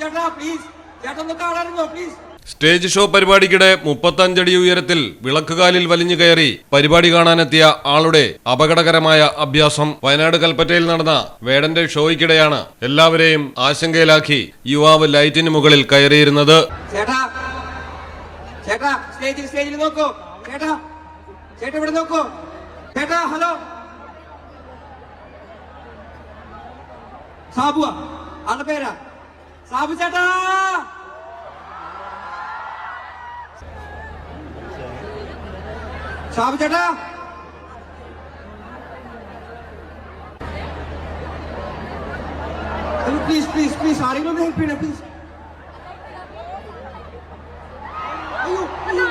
ചേട്ടാ പ്ലീസ് ചേട്ടൻ ഒന്ന് കാണാറുണ്ടോ പ്ലീസ് സ്റ്റേജ് ഷോ പരിപാടിക്കിടെ മുപ്പത്തഞ്ചടി ഉയരത്തിൽ വിളക്കുകാലിൽ വലിഞ്ഞു കയറി പരിപാടി കാണാനെത്തിയ ആളുടെ അപകടകരമായ അഭ്യാസം. വയനാട് കൽപ്പറ്റയിൽ നടന്ന വേടന്റെ ഷോയ്ക്കിടെയാണ് എല്ലാവരെയും ആശങ്കയിലാക്കി യുവാവ് ലൈറ്റിന് മുകളിൽ കയറിയിരുന്നത്. സാബുവാ ആളുടെ പേരാ? സാബു ചേട്ടാ സാബു ചേട്ടാ പ്ലീസ് പ്ലീസ് പ്ലീസ് ആരെങ്കിലും ഒന്ന് ഹെൽപ്പ് ചെയ്യണേ പ്ലീസ് അയ്യോ അയ്യോ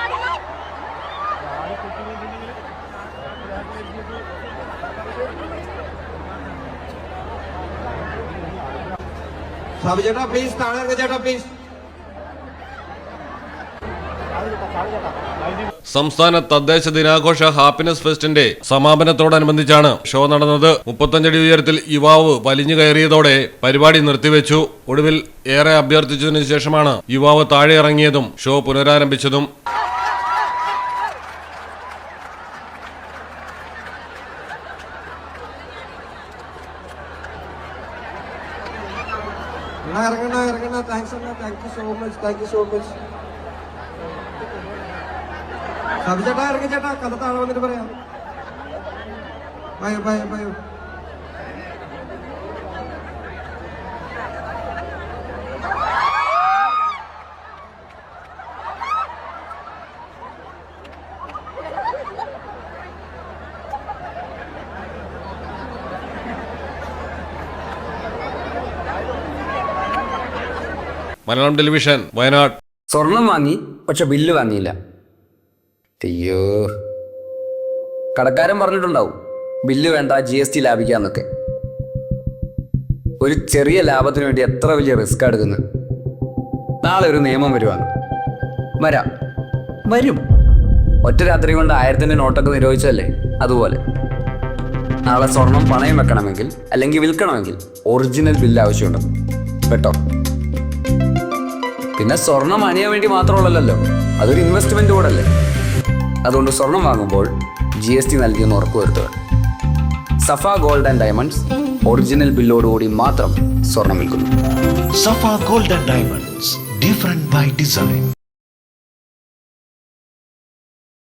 സാബു ചേട്ടാ പ്ലീസ് താഴെ ചേട്ടാ പ്ലീസ് സംസ്ഥാന തദ്ദേശ ദിനാഘോഷ ഹാപ്പിനെസ് ഫെസ്റ്റിന്റെ സമാപനത്തോടനുബന്ധിച്ചാണ് ഷോ നടന്നത്. മുപ്പത്തഞ്ചടി ഉയരത്തിൽ യുവാവ് വലിഞ്ഞു കയറിയതോടെ പരിപാടി നിർത്തിവെച്ചു. ഒടുവിൽ ഏറെ അഭ്യർത്ഥിച്ചതിനു ശേഷമാണ് യുവാവ് താഴെ ഇറങ്ങിയതും ഷോ പുനരാരംഭിച്ചതും. അണ്ണാ ഇറങ്ങണ ഇറങ്ങണ. Thanks Anna. Thank you so much thank you so much Sabu ചേട്ടാ ഇറങ്ങി ചേട്ടാ. കഥ താഴെ വന്നിട്ട് പറയാം. ബൈ ബൈ ബയോ മലയാളം ടെലിവിഷൻ വയനാട്. സ്വർണം വാങ്ങി പക്ഷെ ബില്ല് വാങ്ങിയില്ല. അയ്യോ. കടക്കാരൻ പറഞ്ഞിട്ടുണ്ടാവും ബില്ല് വേണ്ട ജി എസ് ടി ലാഭിക്കാന്നൊക്കെ. ഒരു ചെറിയ ലാഭത്തിന് വേണ്ടി എത്ര വലിയ റിസ്ക് എടുക്കുന്നു. നാളെ ഒരു നിയമം വരുവാണ്. വരാം. വരും. ഒറ്റ രാത്രി കൊണ്ട് ആയിരത്തിന്റെ നോട്ടൊക്കെ നിരോധിച്ചല്ലേ അതുപോലെ. നാളെ സ്വർണം പണയം വെക്കണമെങ്കിൽ അല്ലെങ്കിൽ വിൽക്കണമെങ്കിൽ ഒറിജിനൽ ബില്ല് ആവശ്യമുണ്ട്. കേട്ടോ പിന്നെ സ്വർണം അണിയാൻ വേണ്ടി മാത്രമുള്ളല്ലോ. അതൊരു ഇൻവെസ്റ്റ്മെന്റ് കൂടെ അല്ലേ? അതുകൊണ്ട് സ്വർണം വാങ്ങുമ്പോൾ ജി എസ് ടി നൽകിയെന്ന് ഉറപ്പുവരുത്തുക Safa gold and diamonds original ബില്ലോടുകൂടി മാത്രം സ്വർണം വിൽക്കുന്നു. Safa gold and diamonds different by design.